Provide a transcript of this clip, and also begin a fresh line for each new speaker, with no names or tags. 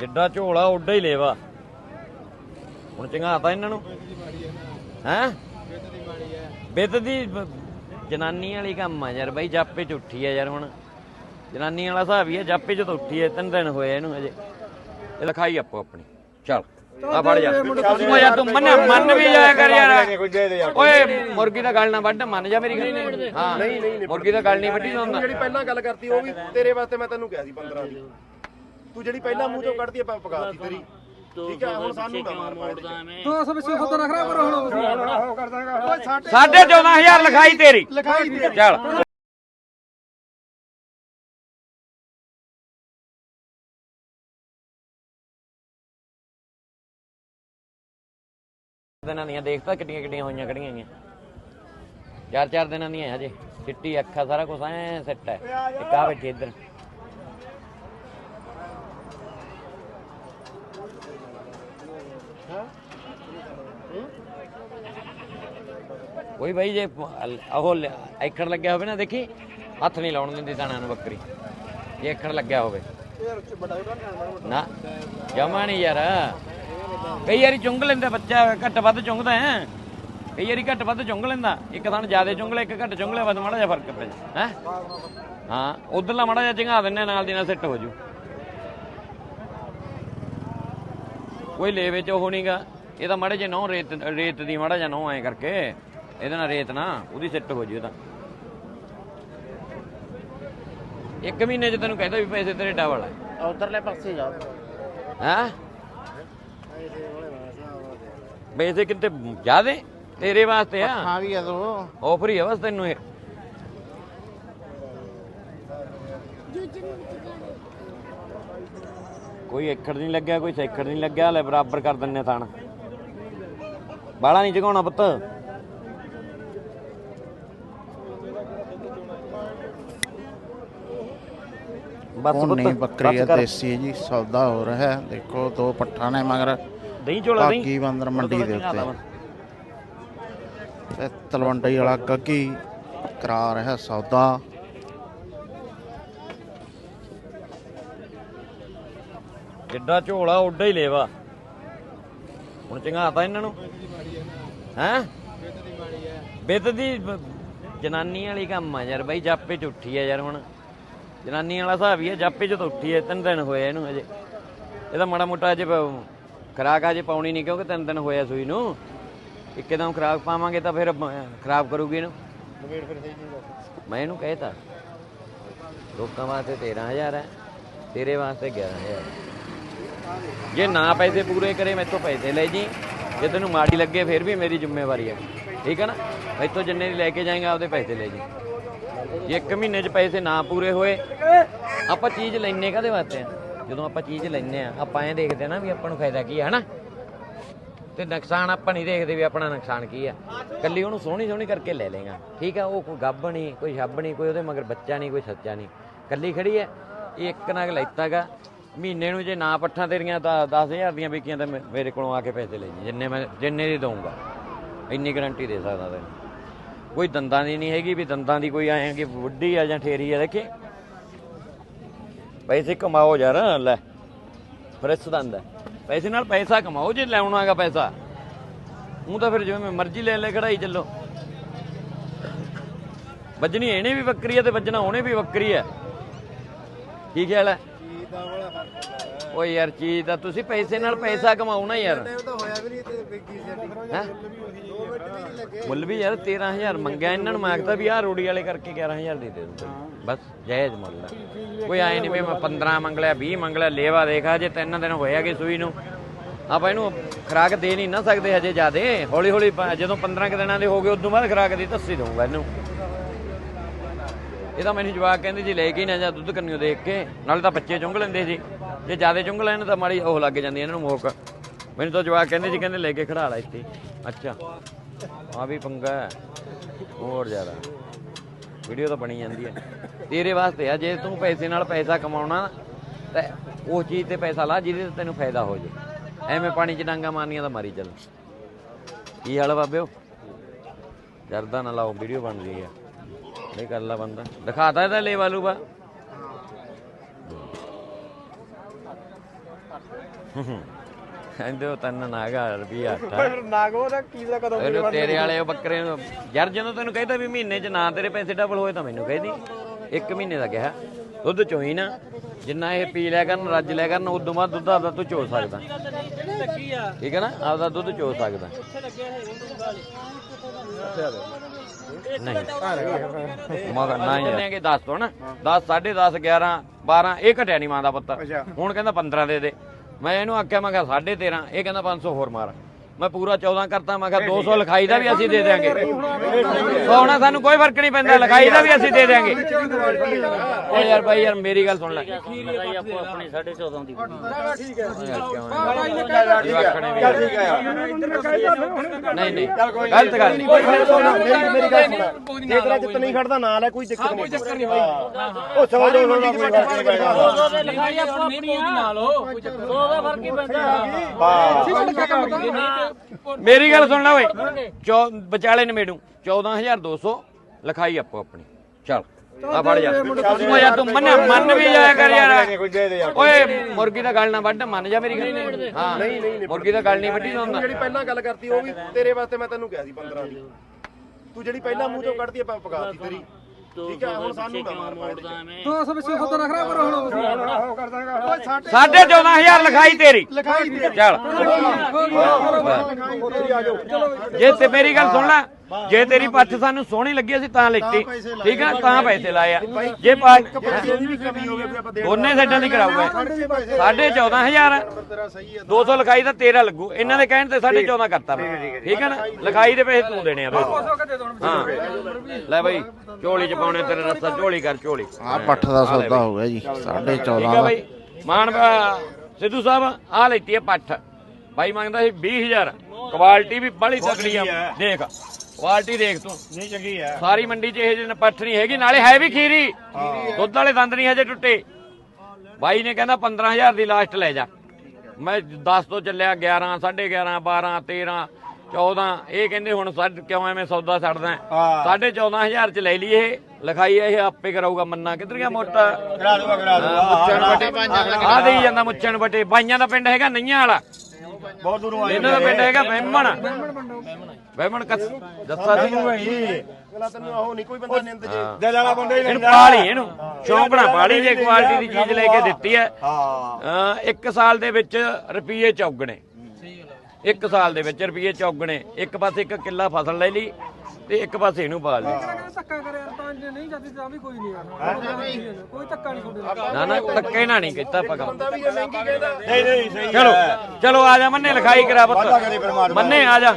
ਜਿੱਡਾ ਝੋਲਾ ਉੱਡਾ ਹੀ ਲੇਵਾ। ਹੁਣ ਚੰਗਾਤਾ ਇਹਨਾਂ ਨੂੰ। ਹੈ? ਬਿੱਦ ਦੀ ਜਨਾਨੀ ਵਾਲੀ ਕੰਮ ਆ ਯਾਰ ਬਾਈ ਜਾਪੇ ਚ ਉੱਠੀ ਆ ਯਾਰ ਹੁਣ। ਜਨਾਨੀ ਵਾਲਾ ਹਿਸਾਬ ਹੀ ਆ ਜਾਪੇ ਚ ਤਾਂ ਉੱਠੀ ਐ ਤਿੰਨ ਦਿਨ ਹੋਏ ਇਹਨੂੰ ਹਜੇ। ਇਹ ਲਿਖਾਈ ਆਪੋ ਆਪਣੀ। ਚੱਲ ਆ ਫੜ ਜਾ। ਓ ਯਾਰ ਤੂੰ ਮੰਨ ਮੰਨ ਵੀ ਜਾਇਆ ਕਰ ਯਾਰ। ਓਏ ਮੁਰਗੀ ਦਾ ਗੱਲ ਨਾ ਵੱਢ ਮੰਨ ਜਾ ਮੇਰੀ ਗੱਲ। ਹਾਂ ਨਹੀਂ ਨਹੀਂ ਮੁਰਗੀ ਦਾ ਗੱਲ ਨਹੀਂ ਵੱਢੀ
ਜਿਹੜੀ ਪਹਿਲਾਂ ਗੱਲ ਕਰਤੀ ਉਹ ਵੀ ਤੇਰੇ ਵਾਸਤੇ ਮੈਂ ਤੈਨੂੰ ਕਿਹਾ ਸੀ 15 ਦੀ। ਤੂੰ ਜਿਹੜੀ ਪਹਿਲਾਂ ਮੂੰਹ ਚੋਂ ਕੱਢਦੀ ਆਪਾਂ ਪਕਾਤੀ ਤੇਰੀ। ਠੀਕ ਹੈ ਹੁਣ ਸਾਨੂੰ ਨਾ ਮਾਰ ਪਾੜ
ਦੋ। ਸੌ ਪਿੱਛੇ ਖੋਤਾ ਰੱਖ ਰਿਹਾ ਪਰ ਹੁਣ।
ਸਾਢੇ 14000 ਲਿਖਾਈ ਤੇਰੀ।
ਲਿਖਾਈ ਦੀ
ਚੱਲ। ਦਿਨਾਂ ਦੀਆਂ ਦੇਖਤਾ ਕਿੱਡੀਆਂ ਕਿੱਡੀਆਂ ਹੋਈਆਂ ਖੜੀਆਂ ਗਈਆਂ ਚਾਰ ਚਾਰ ਦਿਨਾਂ ਦੀਆਂ ਹਜੇ। ਚਿੱਟੀ ਅੱਖਾਂ ਸਾਰਾ ਕੁਝ ਐ ਸੈੱਟ ਹੈ। ਇੱਕ ਆ ਬੈਠੀ ਇੱਧਰ। ਕੋਈ ਬਾਈ ਜੇ ਉਹ ਲ- ਲੱਗਿਆ ਹੋਵੇ ਨਾ, ਦੇਖੀ, ਹੱਥ ਨਹੀਂ ਲਾਉਣ ਦਿੰਦੀ ਦਾਣਾ ਨੂੰ ਬੱਕਰੀ। ਜੇ ਐਖੜ ਲੱਗਿਆ ਹੋਵੇ। ਨਾ, ਜਮਾ ਨਹੀਂ ਯਾਰ। ਕਈ ਵਾਰੀ ਚੁੰਗ ਲੈਂਦਾ ਬੱਚਾ, ਘੱਟ ਵੱਧ ਚੁੰਗਦਾ ਹੈ। ਕਈ ਵਾਰੀ ਘੱਟ ਵੱਧ ਚੁੰਗ ਲੈਂਦਾ। ਇੱਕ ਥਣ ਜ਼ਿਆਦਾ ਚੁੰਗ ਲੈ, ਇੱਕ ਘੱਟ ਚੁੰਗ ਲੈ, ਬਸ ਮਾੜਾ ਜਿਹਾ ਫ਼ਰਕ ਪੈ ਹੈ? ਹਾਂ, ਉਧਰਲਾ ਮਾੜਾ ਜਿਹਾ ਚੰਗਾ ਦਿੰਨੇ ਨਾਲ ਦੀ ਨਾਲ ਸੈੱਟ ਹੋ ਜੂ। ਕੋਈ ਲੇਵੇ ਚ ਉਹ ਨਹੀਂਗਾ ਇਹ ਤਾਂ ਮਾੜੇ ਜੇ ਨੌ ਰੇਤ ਰੇਤ ਦੀ, ਮਾੜਾ ਜਿਹਾ ਨੌ ਐ ਕਰਕੇ। ਇਹਦੇ ਨਾਲ ਰੇਤ ਨਾ ਉਹਦੀ ਸੈੱਟ ਹੋ ਜੂ ਤਾਂ। ਇੱਕ ਮਹੀਨੇ ਚ ਤੈਨੂੰ ਕਹਿੰਦਾ ਵੀ ਪੈਸੇ ਤੇਰੇ ਡਬਲ ਹੈ
ਉਧਰਲੇ ਪਾਸੇ ਜਾ।
ਹੈ? ਪੈਸੇ ਕਿੰਨੇ ਜ਼ਿਆਦੇ? ਤੇਰੇ ਵਾਸਤੇ ਆ?
ਆ ਗਈ ਤੂੰ
ਆਫਰ ਹੀ ਆ ਬਸ ਤੈਨੂੰ ਇਹ। ਕੋਈ ਏਕੜ ਨਹੀਂ ਲੱਗਿਆ ਕੋਈ ਸੇਕੜ ਨਹੀਂ ਲੱਗਿਆ ਲੈ ਬਰਾਬਰ ਕਰ ਦਿੰਨੇ ਥਾਣ। ਬਾਲਾ ਨਹੀਂ ਜਗਾਉਣਾ ਪੁੱਤ। ਬਸ ਪੁੱਤ
ਨਹੀਂ ਬੱਕਰੀ ਹੈ
ਬਸ ਕਰ।
ਦੇਸੀ ਹੈ ਜੀ ਸੌਦਾ ਹੋ ਰਿਹਾ ਹੈ। ਦੇਖੋ ਦੋ ਪੱਠਾ ਨੇ ਮਗਰ
ਦਹੀਂ ਚੋਲਾ ਦਹੀਂ।
ਬਾਕੀ ਬੰਦਰ ਮੰਡੀ ਦੇ ਉੱਤੇ। ਤੇ ਤਲਵੰਡੀ ਵਾਲਾ ਗੱਗੀ ਕਰਾ ਰਿਹਾ ਸੌਦਾ।
ਜਿੱਡਾ ਝੋਲਾ ਉੱਡਾ ਹੀ ਲੇਵਾ। ਹੁਣ ਚੰਗਾਤਾ ਇਹਨਾਂ ਨੂੰ। ਹੈ? ਬਿੱਦ ਦੀ ਬ- ਜਨਾਨੀ ਵਾਲੀ ਕੰਮ ਆ ਯਾਰ ਬਾਈ ਜਾਪੇ ਚ ਉੱਠੀ ਆ ਯਾਰ ਹੁਣ। ਜਨਾਨੀ ਵਾਲਾ ਹਿਸਾਬ ਹੀ ਆ ਜਾਪੇ ਤਾਂ ਉੱਠੀ ਐ ਤਿੰਨ ਦਿਨ ਹੋਏ ਇਹਨੂੰ ਹਜੇ। ਇਹਦਾ ਮਾੜਾ ਮੋਟਾ ਅਜੇ ਖੁਰਾਕ ਅਜੇ ਪਾਉਣੀ ਨਹੀਂ ਕਿਉਂਕਿ ਤਿੰਨ ਦਿਨ ਹੋਇਆ ਸੂਈ ਨੂੰ। ਇੱਕਦਮ ਖੁਰਾਕ ਪਾਵਾਂਗੇ ਤਾਂ ਫਿਰ ਖਰਾਬ ਕਰੂਗੀ ਇਹਨੂੰ। ਮੈਂ ਇਹਨੂੰ ਕਹਿਤਾ ਲੋਕਾਂ ਵਾਸਤੇ 13000 ਹੈ ਤੇਰੇ ਵਾਸਤੇ 11000 ਜੇ ਨਾ ਪੈਸੇ ਪੂਰੇ ਕਰੇ ਮੈਥੋਂ ਪੈਸੇ ਲੈ ਜੀ। ਜੇ ਤੈਨੂੰ ਮਾੜੀ ਲੱਗੇ ਫਿਰ ਵੀ ਮੇਰੀ ਜ਼ਿੰਮੇਵਾਰੀ ਹੈ ਠੀਕ ਹੈ ਨਾ? ਮੈਥੋਂ ਜਿੰਨੇ ਦੀ ਲੈ ਕੇ ਜਾਏਗਾ ਆਪਦੇ ਪੈਸੇ ਲੈ ਜੀ। ਜੇ ਇੱਕ ਮਹੀਨੇ 'ਚ ਪੈਸੇ ਨਾ ਪੂਰੇ ਹੋਏ। ਆਪਾਂ ਚੀਜ਼ ਲੈਣੇ ਕਾਦੇ ਵਾਸਤੇ ਆ? ਜਦੋਂ ਆਪਾਂ ਚੀਜ਼ ਲੈਣੇ ਆ, ਆਪਾਂ ਐਂ ਦੇਖਦੇ ਨਾ ਵੀ ਆਪਾਂ ਨੂੰ ਫਾਇਦਾ ਕੀ ਹੈ ਹਨਾ? ਤੇ ਨੁਕਸਾਨ ਆਪਾਂ ਨਹੀਂ ਦੇਖਦੇ ਵੀ ਆਪਣਾ ਨੁਕਸਾਨ ਕੀ ਆ। ਕੱਲੀ ਉਹਨੂੰ ਸੋਹਣੀ ਸੋਹਣੀ ਕਰਕੇ ਲੈ ਲੇਗਾ ਠੀਕ ਆ, ਉਹ ਕੋਈ ਗੱਬ ਨਹੀਂ, ਕੋਈ ਛੱਬ ਨਹੀਂ, ਕੋਈ ਉਹਦੇ ਮਗਰ ਬੱਚਾ ਨਹੀਂ, ਕੋਈ ਸੱਚਾ ਨਹੀਂ। ਕੱਲੀ ਖੜੀ ਐ ਇਹ ਇੱਕ ਨਗ ਲੈਤਾਗਾ। ਮਹੀਨੇ ਨੂੰ ਜੇ ਨਾ ਪੱਠਾਂ ਤੇਰੀਆਂ ਤਾਂ 10000 ਦੀਆਂ ਵਿਕੀਆਂ ਤਾਂ ਮੇ- ਮੇਰੇ ਕੋਲੋਂ ਆ ਕੇ ਪੈਸੇ ਲੈ ਜੀ, ਜਿੰਨੇ ਮੈਂ ਜਿੰਨੇ ਦੀ ਦਊਂਗਾ। ਇੰਨੀ ਗਾਰੰਟੀ ਦੇ ਸਕਦਾ ਤੈਨੂੰ। ਕੋਈ ਦੰਦਾਂ ਦੀ ਨਹੀਂ ਹੈਗੀ, ਵੀ ਦੰਦਾਂ ਦੀ ਕੋਈ ਆਏ ਕਿ ਬੁੱਢੀ ਆ ਜਾਂ ਠੇਰੀ ਆ, ਦੇਖੇ? ਪੈਸੇ ਕਮਾਓ ਯਾਰ, ਲੈ। ਫਰੈਸ਼ ਦੰਦ ਹੈ ਪੈਸੇ ਨਾਲ ਪੈਸਾ ਕਮਾਓ, ਜੇ ਲੈਣਾਗਾ ਪੈਸਾ। ਉਹ ਤਾਂ ਫਿਰ ਜਿਵੇਂ ਮਰਜ਼ੀ ਲੈ ਲੈ, ਕਢਾਈ ਚੱਲੋ। ਵੱਜਣੀ ਇਹਨੇ ਵੀ ਬੱਕਰੀ ਹੈ ਤੇ ਵੱਜਣਾ, ਉਹਨੇ ਵੀ ਬੱਕਰੀ ਹੈ ਕੀ ਖਿਆਲ ਹੈ ਓਏ ਯਾਰ ਚੀਜ਼ ਦਾ ਤੁਸੀਂ ਪੈਸੇ ਨਾਲ ਪੈਸਾ ਕਮਾਓ ਨਾ ਯਾਰ
ਤਾਂ ਹੋਇਆ ਵੀ ਨਹੀਂ ਤੇ ਵਿਕੀ ਸਾਡੀ?
ਹੈਂ?
ਦੋ ਮਿੰਟ ਵੀ ਨਹੀਂ ਲੱਗੇ।
ਮੁੱਲ ਵੀ ਯਾਰ 13000 ਮੰਗਿਆ ਇਹਨਾਂ ਨੂੰ ਮਾਗਦਾ ਵੀ ਆਹ ਰੋੜੀ ਵਾਲੇ ਕਰਕੇ 11000 ਦੇ ਦੇ ਦੂੰ ਬਸ ਜਾਇਜ਼ ਮੁੱਲ ਹੈ ਕੋਈ ਆਏ ਨਹੀਂ ਵੀ ਮੈਂ 15 ਮੰਗ ਲਿਆ 20 ਮੰਗ ਲਿਆ ਲੇਵਾ ਦੇਖਾ ਜੇ ਤਿੰਨ ਦਿਨ ਹੋਇਆ ਕਿ ਸੂਈ ਨੂੰ। ਆਪਾਂ ਇਹਨੂੰ ਖਰਾਕ ਦੇ ਨਹੀਂ ਨਾ ਸਕਦੇ ਹਜੇ ਜਿਆਦੇ। ਹੌਲੀ ਹੌਲੀ ਪ- ਜਦੋਂ 15 ਕੁ ਦਿਨਾਂ ਦੇ ਹੋ ਗਏ ਉਦੋਂ ਬਾਅਦ ਖਰਾਕ ਦੀ ਦੱਸੀ ਦਊਂਗਾ ਇਹਨੂੰ। ਇਹ ਤਾਂ ਮੈਨੂੰ ਜਵਾਕ ਕਹਿੰਦੇ ਜੀ ਲੈ ਕੇ ਹੀ ਨਾ ਜਾ ਦੁੱਧ ਕੰਨਿਓ ਦੇਖ ਕੇ ਨਾਲੇ ਤਾਂ ਬੱਚੇ ਚੁੰਗ ਲੈਂਦੇ ਸੀ। ਜੇ ਜ਼ਿਆਦਾ ਚੁੰਗ ਲੈਣ ਤਾਂ ਮਾੜੀ ਉਹ ਲੱਗ ਜਾਂਦੀ ਇਹਨਾਂ ਨੂੰ ਮੋਕ। ਮੈਨੂੰ ਤਾਂ ਜਵਾਕ ਕਹਿੰਦੇ ਸੀ, ਕਹਿੰਦੇ ਲੈ ਕੇ ਖੜਾ ਲਾ ਇੱਥੇ। ਅੱਛਾ ਆ ਵੀ ਪੰਗਾ ਹੈ। ਹੋਰ ਜ਼ਿਆਦਾ। ਵੀਡੀਓ ਤਾਂ ਬਣੀ ਜਾਂਦੀ ਹੈ। ਤੇਰੇ ਵਾਸਤੇ ਆ, ਜੇ ਤੂੰ ਪੈਸੇ ਨਾਲ ਪੈਸਾ ਕਮਾਉਣਾ, ਤਾਂ ਉਸ ਚੀਜ਼ ਤੇ ਪੈਸਾ ਲਾ, ਜਿਹਦੇ ਤੇ ਤੈਨੂੰ ਫਾਇਦਾ ਹੋ ਜੇ। ਐਵੇਂ ਪਾਣੀ 'ਚ ਡਾਂਗਾ ਮਾਰਨੀਆਂ ਤਾਂ ਮਾਰੀ ਚੱਲ। ਕੀ ਹਾਲ ਆ ਬਾਬਿਓ? ਜਰਦਾ ਨਾ ਲਾਓ, ਵੀਡੀਓ ਬਣ ਰਹੀ ਹੈ ਨਹੀਂ ਕਰ ਲਾ ਬੰਦਾ। ਦਿਖਾਤਾ ਇਹਦਾ ਲੈ ਵਾਲੂ ਬਾ। ਕਹਿੰਦੇ ਉਹ ਤੈਨੂੰ ਨਾਗਾ ਰੁਪਿਆ
ਨਾਗੋ ਦਾ ਕੀ ਦਾ ਕਦੋਂ
ਇਹਨੂੰ ਤੇਰੇ ਵਾਲੇ ਉਹ ਬੱਕਰੇ ਨੂੰ ਯਾਰ ਜਦੋਂ ਤੈਨੂੰ ਕਹਿੰਦਾ ਵੀ ਮਹੀਨੇ 'ਚ ਨਾ ਤੇਰੇ ਪੈਸੇ ਡਬਲ ਹੋਏ ਤਾਂ ਮੈਨੂੰ ਕਹਿੰਦੀ ਇੱਕ ਮਹੀਨੇ ਦਾ ਕਿਹਾ। ਦੁੱਧ ਚੋਈ ਨਾ। ਜਿੰਨਾ ਇਹ ਪੀ ਲਿਆ ਕਰਨ ਰੱਜ ਲਿਆ ਕਰਨ ਉਦੋਂ ਬਾਅਦ ਦੁੱਧ ਆਪਦਾ ਤੂੰ ਚੋ ਸਕਦਾ। ਠੀਕ ਹੈ ਨਾ? ਆਪਦਾ ਦੁੱਧ ਚੋ ਸਕਦਾ। ਨਹੀਂ। ਮਗਰ ਨਹੀਂ ਦੇਣਗੇ 10 ਤੋਂ ਨਾ। 10 10.5 11 12 ਇਹ ਘਟਿਆ ਨਹੀਂ ਮਾਂ ਦਾ ਪੁੱਤ। ਹੁਣ ਕਹਿੰਦਾ 15 ਦੇ ਦੇ। ਮੈਂ ਇਹਨੂੰ ਆਖਿਆ ਮੈਂ ਕਿਹਾ 13.5 ਇਹ ਕਹਿੰਦਾ 500 ਹੋਰ ਮਾਰ। ਮੈਂ ਪੂਰਾ 14 ਕਰਤਾ ਮੈਂ ਕਿਹਾ 200 ਲਿਖਾਈ ਦਾ ਵੀ ਅਸੀਂ ਦੇ ਦਿਆਂਗੇ। ਸੋਣਾ ਸਾਨੂੰ ਕੋਈ ਫ਼ਰਕ ਨਹੀਂ ਪੈਂਦਾ ਲਿਖਾਈ ਦਾ ਵੀ ਅਸੀਂ ਦੇ ਦਿਆਂਗੇ। ਓ ਯਾਰ ਬਾਈ ਯਾਰ ਮੇਰੀ ਗੱਲ ਸੁਣ ਲੈ।
ਲਗਾਈ ਆਪੋ ਆਪਣੀ 14.5 ਦੀ।
ਨਹੀਂ ਨਹੀਂ ਗਲਤ ਗੱਲ। ਨਹੀਂ
ਮੇਰੀ ਮੇਰੀ ਗੱਲ ਸੁਣ ਜੇ ਤੇਰਾ ਜਿੱਤ ਨਹੀਂ ਖੜਦਾ ਨਾਲ ਹੈ ਕੋਈ ਦਿੱਕਤ ਨਹੀਂ। ਚੱਕਰ ਨਹੀਂ ਬਾਈ। ਉਹ ਸੌ ਦੋ ਦਾ ਕੋਈ ਫ਼ਰਕ ਨਹੀਂ ਪੈਂਦਾ।
ਲਗਾਈ ਆਪੋ ਆਪਣੀ ਨਾਲ ਸੋ ਦਾ ਫ਼ਰਕ ਹੀ ਪੈਂਦਾ।
ਮੇਰੀ ਗੱਲ ਸੁਣ ਲੈ ਓਏ। ਚੌ ਵਿਚਾਲੇ ਨਮੇੜੂ 14200 ਲਿਖਾਈ ਆਪੋ ਆਪਣੀ। ਚਲ ਆ ਫੜ ਜਾ। ਓ ਯਾਰ ਤੂੰ ਮੰਨ ਮੰਨ ਵੀ ਜਾਇਆ ਕਰ ਯਾਰ। ਓਏ ਮੁਰਗੀ ਦਾ ਗੱਲ ਨਾ ਵੱਢ ਮੰਨ ਜਾ ਮੇਰੀ ਗੱਲ। ਹਾਂ
ਨਹੀਂ ਨਹੀਂ
ਮੁਰਗੀ ਦਾ ਗੱਲ ਨਹੀਂ ਵੱਢੀ
ਤੂੰ
ਹੁੰਦਾ
ਜਿਹੜੀ ਪਹਿਲਾਂ ਗੱਲ ਕਰਤੀ ਉਹ ਵੀ ਤੇਰੇ ਵਾਸਤੇ ਮੈਂ ਤੈਨੂੰ ਕਿਹਾ ਸੀ 15 ਦੀ। ਤੂੰ ਜਿਹੜੀ ਪਹਿਲਾਂ ਮੂੰਹ ਚੋਂ ਕੱਢਦੀ ਆਪਾਂ ਪਕਾਤੀ ਤੇਰੀ। ਠੀਕ ਹੈ ਹੁਣ ਸਾਨੂੰ ਨਾ ਮਾਰ ਪਾੜ
ਮੋੜਦਾ ਐਵੇਂ
ਤੂੰ ਸਭ ਪਿੱਛੇ ਖੋਤਾ ਨਖਰਾ ਕਰੋ ਹੁਣ ਕਰ ਦਾਂਗਾ
ਸਾਢੇ 14000 ਲਿਖਾਈ ਤੇਰੀ
ਲਿਖਾਈ
ਚੱਲ ਜੇ ਤੇ ਮੇਰੀ ਗੱਲ ਸੁਣ ਲੈ ਜੇ ਤੇਰੀ ਪੱਠ ਸਾਨੂੰ ਸੋਹਣੀ ਲੱਗੀ ਅਸੀਂ ਤਾਂ ਲੈਤੀ ਠੀਕ ਹੈ ਤਾਂ ਪੈਸੇ ਲਾਏ ਆ। ਜੇ ਦੋਨੇ ਸਾਈਡਾਂ ਦੀ ਕਰਾਊਗਾ ਸਾਢੇ 14000
ਤੇਰਾ ਸਹੀ ਹੈ
200 ਲਿਖਾਈ ਦਾ 13 ਲੱਗੂ। ਇਹਨਾਂ ਦੇ ਕਹਿਣ ਤੇ ਸਾਢੇ 14 ਕਰਤਾ ਮੈਂ। ਠੀਕ ਹੈ ਨਾ? ਲਿਖਾਈ ਦੇ। ਪੈਸੇ ਤੂੰ ਦੇਣੇ ਆ ਬਈ ਹਾਂ। ਲੈ ਬਈ ਝੋਲੀ ਚ ਪਾਉਣੇ ਤੇਰੇ ਰਸਤਾ। ਝੋਲੀ ਕਰ ਝੋਲੀ।
ਆ ਪੱਠ ਦਾ ਸੌਦਾ ਹੋ ਗਿਆ ਜੀ 14.5
ਠੀਕ ਆ
ਦਾ।
ਬਈ। ਮਾਨ ਬਾ- ਸਿੱਧੂ ਸਾਹਿਬ ਆ ਲੈਤੀ ਹੈ ਪੱਠ। ਬਾਈ ਮੰਗਦਾ ਸੀ 20000 ਕੁਆਲਿਟੀ ਵੀ ਬੜੀ ਤਕੜੀ ਆ। ਦੇਖ। ਕੁਆਲਿਟੀ ਦੇਖ ਤੂੰ।
ਨਹੀਂ ਚੰਗੀ ਹੈ।
ਸਾਰੀ ਮੰਡੀ 'ਚ ਇਹ ਜਿਹੀ ਪੱਠ ਨਹੀਂ ਹੈਗੀ ਨਾਲੇ ਹੈ ਵੀ ਖੀਰੀ। ਦੁੱਧ ਵਾਲੇ ਦੰਦ ਨਹੀਂ ਹਜੇ ਟੁੱਟੇ। ਬਾਈ ਨੇ ਕਹਿੰਦਾ 15000 ਦੀ ਲਾਸਟ ਲੈ ਜਾ। ਮੈਂ 10 ਤੋਂ ਚੱਲਿਆ 11 11.5 12 13 14 ਇਹ ਕਹਿੰਦੇ ਹੁਣ ਸਾਡ ਕਿਉਂ ਐਵੇਂ ਸੌਦਾ ਛੱਡਦਾ ਸਾਢੇ 14000 ਚ ਲੈ ਲਈ ਇਹ ਲਿਖਾਈ ਇਹ ਆਪੇ ਕਰਾਊਗਾ ਮੰਨਾ। ਕਿੱਧਰ ਗਿਆ ਮੋਟਾ?
ਕਰਾ ਦੂਗਾ
ਆ ਦੇਈ ਜਾਂਦਾ ਮੁੱਛਣ ਬਟੇ ਬਾਈਆਂ ਦਾ ਪਿੰਡ ਹੈਗਾ ਨਈਆਂ ਵਾਲਾ।
ਬਹੁਤ ਦੂਰੋਂ
ਇਹਨਾਂ ਦਾ ਪਿੰਡ ਹੈਗਾ ਬਹਿਮਣ। ਬਹਿਮਣ ਕਸ ਦੱਸਾ ਸੀ
ਅਗਲਾ ਤੈਨੂੰ ਉਹ ਨਹੀਂ ਕੋਈ ਬੰਦਾ ਨਿੰਦ ਜੇ।
ਦਿਲ ਵਾਲਾ ਬੰਦਾ ਹੀ ਇਹਨੂੰ ਪਾਲੀ ਇਹਨੂੰ। ਸ਼ੌਂਕਣਾ ਪਾਲੀ ਜੇ ਕੁਆਲਿਟੀ ਦੀ ਚੀਜ਼ ਲੈ ਕੇ ਦਿੱਤੀ ਹੈ। ਹਾਂ ਇੱਕ ਸਾਲ ਦੇ ਵਿੱਚ ਰੁਪਏ ਚੌਗਣੇ। ਇੱਕ ਸਾਲ ਦੇ ਵਿੱਚ ਰੁਪਏ ਚੌਗਣੇ। ਇੱਕ ਪਾਸੇ ਇੱਕ ਕਿੱਲਾ ਫਸਲ ਲੈ ਲਈ ਤੇ ਇੱਕ ਪਾਸੇ ਇਹਨੂੰ ਪਾ ਲਈ।
ਧੱਕਾ ਕਰੇ ਯਾਰ ਤਾਂ ਜੇ ਨਹੀਂ ਜਾਂਦੀ ਤਾਂ ਵੀ ਕੋਈ ਨਹੀਂ ਯਾਰ। ਕੋਈ ਧੱਕਾ ਨਹੀਂ ਨਾਲ।
ਨਾ ਨਾ ਧੱਕੇ ਨਾ ਨਹੀਂ ਕੀਤਾ ਆਪਾਂ ਕੰਮ।
ਬੰਦਾ ਵੀ ਇਹ ਮਹਿੰਗੀ ਕਹਿੰਦਾ
ਚਲੋ ਚਲੋ ਆ ਜਾ ਮੰਨੇ ਲਿਖਾਈ ਕਰਾ ਪੁੱਤ। ਮੰਨੇ ਆ ਜਾ।